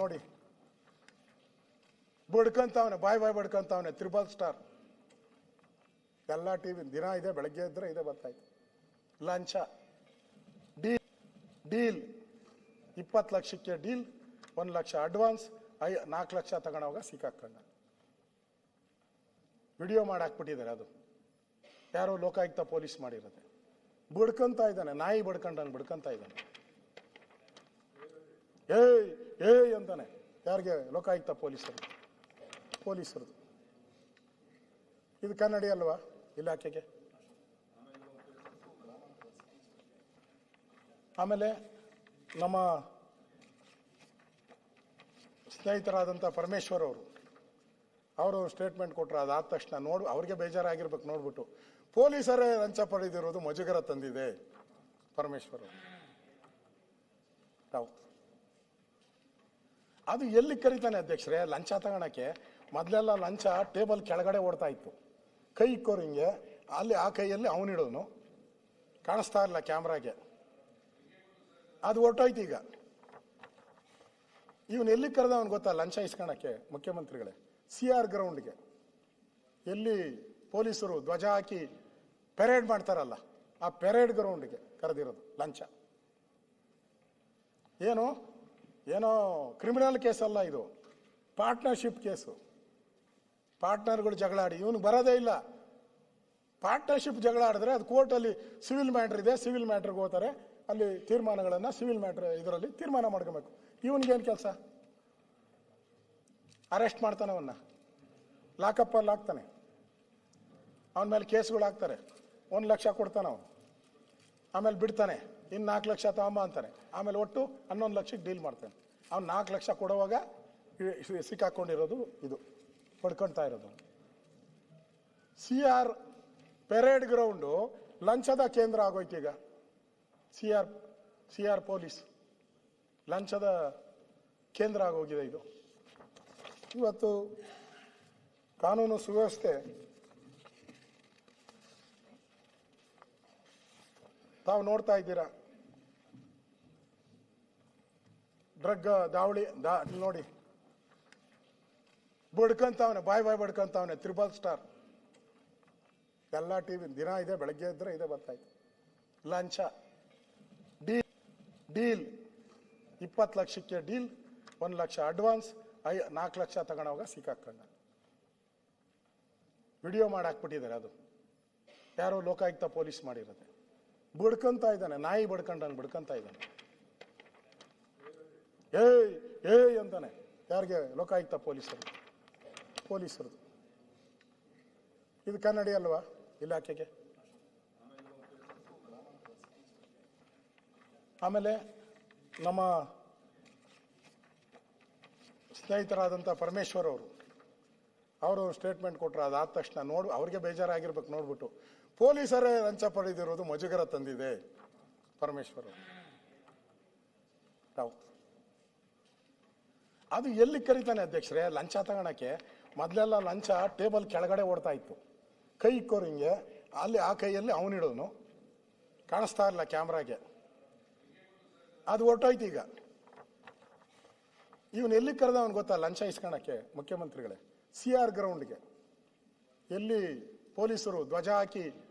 ನೋಡಿ. ಬಡ್ಕಂತಾವನೆ, ಬಾಯ್ ಬಾಯ್ ಬಡ್ಕಂತಾವನೆ, ತ್ರಿಬಲ್ ಸ್ಟಾರ್. ಎಲ್ಲ ಟಿವಿ ದಿನ ಇದೆ, ಬೆಳಗ್ಗೆ ಇದ್ರೆ ಇದೆ ಬರ್ತಾಯ್ತು ಲಂಚ. Deal deal. ಇಪ್ಪತ್ತು ಲಕ್ಷಕ್ಕೆ ಡೀಲ್, ಒಂದು ಲಕ್ಷ ಅಡ್ವಾನ್ಸ್, ಐ, ನಾಲ್ಕು ಲಕ್ಷ ತಗೊಳೋವಾಗ ಸಿಕ್ಕಾಕೊಂಡ ವಿಡಿಯೋ ಮಾಡಿ ಹಾಕ್ಬಿಟ್ಟಿದ್ದಾರೆ ಅದು. ಯಾರೋ ಲೋಕಾಯುಕ್ತ ಪೊಲೀಸ್ ಮಾಡಿರೋದೆ. ಬಡ್ಕಂತ ಇದ್ದಾನೆ, ನಾಯಿ ಬಡ್ಕೊಂಡಂಗೆ ಬಡ್ಕಂತ ಇದ್ದಾನೆ. ಏಯ್! ಏಯ್ ಅಂತಾನೆ. ಯಾರಿಗೆ? ಲೋಕಾಯುಕ್ತ ಪೊಲೀಸರು. ಪೊಲೀಸರದು. ಇದು ಕನ್ನಡಿ ಅಲ್ವಾ ಇಲಾಖೆಗೆ? ಆಮೇಲೆ ನಮ್ಮ ಸ್ನೇಹಿತರಾದಂಥ ಪರಮೇಶ್ವರ್ ಅವರು ಅವರು ಸ್ಟೇಟ್ಮೆಂಟ್ ಕೊಟ್ಟರು ಅದಾದ ತಕ್ಷಣ ನೋಡು, ಅವ್ರಿಗೆ ಬೇಜಾರಾಗಿರ್ಬೇಕು ನೋಡ್ಬಿಟ್ಟು. ಪೊಲೀಸರೇ ಲಂಚ ಪಡೆದಿರೋದು ಮಜುಗರ ತಂದಿದೆ ಪರಮೇಶ್ವರ್ ಅವರು. ಅದು ಎಲ್ಲಿ ಕರಿತಾನೆ ಅಧ್ಯಕ್ಷರೇ, ಲಂಚ ತಗೋಣಕ್ಕೆ? ಮೊದಲೆಲ್ಲ ಲಂಚ ಟೇಬಲ್ ಕೆಳಗಡೆ ಓಡ್ತಾ ಇತ್ತು. ಕೈ ಇಕ್ಕೋರು ಹಿಂಗೆ, ಅಲ್ಲಿ ಆ ಕೈಯಲ್ಲಿ ಅವನಿಡೋನು ಕಾಣಿಸ್ತಾ ಇಲ್ಲ ಕ್ಯಾಮ್ರಾಗೆ. ಅದು ಹೊರಟೋಯ್ತು ಈಗ. ಇವನು ಎಲ್ಲಿ ಕರೆದವನು ಗೊತ್ತಾ ಲಂಚ ಇಸ್ಕೊಳಕ್ಕೆ ಮುಖ್ಯಮಂತ್ರಿಗಳೇ? ಸಿ ಆರ್ ಗ್ರೌಂಡ್ಗೆ. ಎಲ್ಲಿ ಪೊಲೀಸರು ಧ್ವಜ ಹಾಕಿ ಪೆರೇಡ್ ಮಾಡ್ತಾರಲ್ಲ, ಆ ಪೆರೇಡ್ ಗ್ರೌಂಡ್ಗೆ ಕರೆದಿರೋದು ಲಂಚ. ಏನು? ಏನೋ ಕ್ರಿಮಿನಲ್ ಕೇಸ್ ಅಲ್ಲ ಇದು. ಪಾರ್ಟ್ನರ್ಶಿಪ್ ಕೇಸು ಪಾರ್ಟ್ನರ್ಗಳು ಜಗಳಾಡಿ ಇವನು ಬರೋದೇ ಇಲ್ಲ. ಪಾರ್ಟ್ನರ್ಶಿಪ್ ಜಗಳ ಆಡಿದ್ರೆ ಅದು ಕೋರ್ಟಲ್ಲಿ ಸಿವಿಲ್ ಮ್ಯಾಟ್ರ್ ಇದೆ ಸಿವಿಲ್ ಮ್ಯಾಟ್ರಿಗೆ ಹೋಗ್ತಾರೆ. ಅಲ್ಲಿ ತೀರ್ಮಾನಗಳನ್ನು ಸಿವಿಲ್ ಮ್ಯಾಟ್ರ್ ಇದರಲ್ಲಿ ತೀರ್ಮಾನ ಮಾಡ್ಕೋಬೇಕು. ಇವನಿಗೇನು ಕೆಲಸ? ಅರೆಸ್ಟ್ ಮಾಡ್ತಾನೆ ಅವನ್ನ ಲಾಕಪ್ಪಲ್ಲಿ ಹಾಕ್ತಾನೆ. ಅವನ ಮೇಲೆ ಕೇಸ್ಗಳು ಹಾಕ್ತಾರೆ ಒಂದು ಲಕ್ಷ ಕೊಡ್ತಾನೆ ಅವನು. ಆಮೇಲೆ ಬಿಡ್ತಾನೆ ಇನ್ನು ನಾಲ್ಕು ಲಕ್ಷ ತಗೊಂಬ ಅಂತಾನೆ. ಆಮೇಲೆ ಒಟ್ಟು ಹನ್ನೊಂದು ಲಕ್ಷಕ್ಕೆ ಡೀಲ್ ಮಾಡ್ತಾನೆ. ಅವ್ನು ನಾಲ್ಕು ಲಕ್ಷ ಕೊಡುವಾಗ ಸಿಕ್ಕಾಕೊಂಡಿರೋದು ಇದು ಪಡ್ಕೊಳ್ತಾ ಇರೋದು. ಸಿ ಆರ್ ಪೆರೇಡ್ ಗ್ರೌಂಡು ಲಂಚದ ಕೇಂದ್ರ ಆಗೋಯ್ತು ಈಗ. C R C R police ಲಂಚದ ಕೇಂದ್ರ ಆಗೋಗಿದೆ ಇದು. ಇವತ್ತು ಕಾನೂನು ಸುವ್ಯವಸ್ಥೆ ತಾವು ನೋಡ್ತಾ ಇದ್ದೀರಾ? ಡ್ರಗ್, ದಾವಳಿ, ದಾ, ನೋಡಿ. ಬಡ್ಕಂತಾವನೆ, ಬಾಯ್ ಬಾಯ್ ಬಡ್ಕಂತಾವನೆ, ತ್ರಿಬಲ್ ಸ್ಟಾರ್. ಎಲ್ಲ ಟಿವಿ, ದಿನ ಇದೆ, ಬೆಳಗ್ಗೆ ಇದ್ರೆ ಇದೆ ಬರ್ತಾಯ್ತು ಲಂಚ. Deal deal. ಇಪ್ಪತ್ತು ಲಕ್ಷಕ್ಕೆ ಡೀಲ್, ಒಂದು ಲಕ್ಷ ಅಡ್ವಾನ್ಸ್, ಐ, ನಾಲ್ಕು ಲಕ್ಷ ತಗೊಂಡವಾಗ ಸಿಕ್ಕಾಕೊಂಡ ವಿಡಿಯೋ ಮಾಡಿ ಹಾಕ್ಬಿಟ್ಟಿದ್ದಾರೆ ಅದು. ಯಾರೋ ಲೋಕಾಯುಕ್ತ ಪೊಲೀಸ್ ಮಾಡಿರೋದೆ. ಬಡ್ಕಂತ ಇದ್ದಾನೆ, ನಾಯಿ ಬಡ್ಕೊಂಡಂಗೆ ಬಡ್ಕಂತ ಇದ್ದಾನೆ. ಏಯ್ ಏಯ್ ಅಂತಾನೆ. ಯಾರಿಗೆ? ಲೋಕಾಯುಕ್ತ ಪೊಲೀಸರು. ಪೊಲೀಸರು ಇದು ಕನ್ನಡಿ ಅಲ್ವಾ ಇಲಾಖೆಗೆ? ಆಮೇಲೆ ನಮ್ಮ ಸ್ನೇಹಿತರಾದಂಥ ಪರಮೇಶ್ವರ್ ಅವರು ಅವರು ಸ್ಟೇಟ್ಮೆಂಟ್ ಕೊಟ್ಟರು ಅದಾದ ತಕ್ಷಣ ನೋಡು, ಅವ್ರಿಗೆ ಬೇಜಾರಾಗಿರ್ಬೇಕು, ನೋಡ್ಬಿಟ್ಟು. ಪೊಲೀಸರೇ ಲಂಚ ಪಡೆದಿರೋದು ಮುಜುಗರ ತಂದಿದೆ. ಪರಮೇಶ್ವರ. ತಾವು ಅದು ಎಲ್ಲಿ ಕರೀತಾನೆ ಅಧ್ಯಕ್ಷರೇ, ಲಂಚ ತಗೊಳಕ್ಕೆ ಮೊದಲೆಲ್ಲ ಲಂಚ ಟೇಬಲ್ ಕೆಳಗಡೆ ಓಡ್ತಾ ಇತ್ತು. ಕೈ ಇಕ್ಕೋರು ಹಿಂಗೆ ಅಲ್ಲಿ ಆ ಕೈಯಲ್ಲಿ ಅವನಿಡೋನು ಕಾಣಿಸ್ತಾ ಇಲ್ಲ ಕ್ಯಾಮ್ರಾಗೆ. ಅದು ಹೊರಟೋಯ್ತು ಈಗ. ಇವನು ಎಲ್ಲಿ ಕರೆದವನು ಗೊತ್ತಾ ಲಂಚ ಇಸ್ಕೊಳಕ್ಕೆ ಮುಖ್ಯಮಂತ್ರಿಗಳೇ? ಸಿ ಆರ್ ಗ್ರೌಂಡ್ಗೆ. ಎಲ್ಲಿ ಪೊಲೀಸರು ಧ್ವಜ ಹಾಕಿ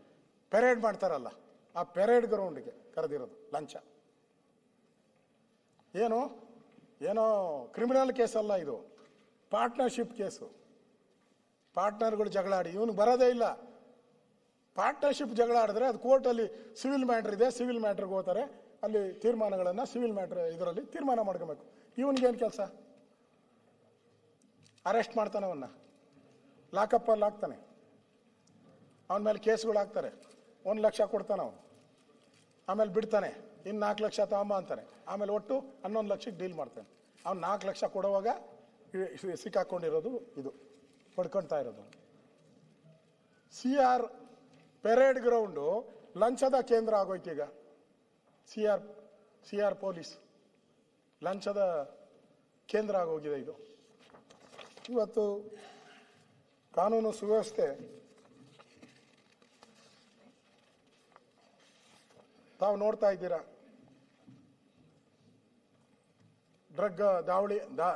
ಪೆರೇಡ್ ಮಾಡ್ತಾರಲ್ಲ, ಆ ಪೆರೇಡ್ ಗ್ರೌಂಡ್ಗೆ ಕರೆದಿರೋದು, ಲಂಚ. ಏನು? ಏನೋ ಕ್ರಿಮಿನಲ್ ಕೇಸ್ ಅಲ್ಲ ಇದು. ಪಾರ್ಟ್ನರ್ಶಿಪ್ ಕೇಸು ಪಾರ್ಟ್ನರ್ಗಳು ಜಗಳಾಡಿ ಇವನು ಬರೋದೇ ಇಲ್ಲ. ಪಾರ್ಟ್ನರ್ಶಿಪ್ ಜಗಳ ಆಡಿದ್ರೆ ಅದು ಕೋರ್ಟಲ್ಲಿ ಸಿವಿಲ್ ಮ್ಯಾಟ್ರ್ ಇದೆ ಸಿವಿಲ್ ಮ್ಯಾಟ್ರಿಗೆ ಹೋಗ್ತಾರೆ. ಅಲ್ಲಿ ತೀರ್ಮಾನಗಳನ್ನು ಸಿವಿಲ್ ಮ್ಯಾಟ್ರ್ ಇದರಲ್ಲಿ ತೀರ್ಮಾನ ಮಾಡ್ಕೋಬೇಕು. ಇವನಿಗೇನು ಕೆಲಸ? ಅರೆಸ್ಟ್ ಮಾಡ್ತಾನೆ ಅವನ್ನ ಲಾಕಪ್ಪಲ್ಲಿ ಹಾಕ್ತಾನೆ. ಅವನ ಮೇಲೆ ಕೇಸ್ಗಳು ಹಾಕ್ತಾರೆ. ಒಂದು ಲಕ್ಷ ಕೊಡ್ತಾನೆ ಅವನು. ಆಮೇಲೆ ಬಿಡ್ತಾನೆ ಇನ್ನು ನಾಲ್ಕು ಲಕ್ಷ ತಗೊಂಬ ಅಂತಾನೆ. ಆಮೇಲೆ ಒಟ್ಟು ಹನ್ನೊಂದು ಲಕ್ಷಕ್ಕೆ ಡೀಲ್ ಮಾಡ್ತಾನೆ. ಅವ್ನು ನಾಲ್ಕು ಲಕ್ಷ ಕೊಡುವಾಗ ಸಿಕ್ಕಾಕೊಂಡಿರೋದು ಇದು ಪಡ್ಕೊಳ್ತಾ ಇರೋದು. ಸಿ ಆರ್ ಪೆರೇಡ್ ಗ್ರೌಂಡು ಲಂಚದ ಕೇಂದ್ರ ಆಗೋಯ್ತು ಈಗ. C R C R police ಲಂಚದ ಕೇಂದ್ರ ಆಗೋಗಿದೆ ಇದು. ಇವತ್ತು ಕಾನೂನು ಸುವ್ಯವಸ್ಥೆ ತಾವು ನೋಡ್ತಾ ಇದ್ದೀರಾ? ಡ್ರಗ್ ದಾವಳಿ ದಾ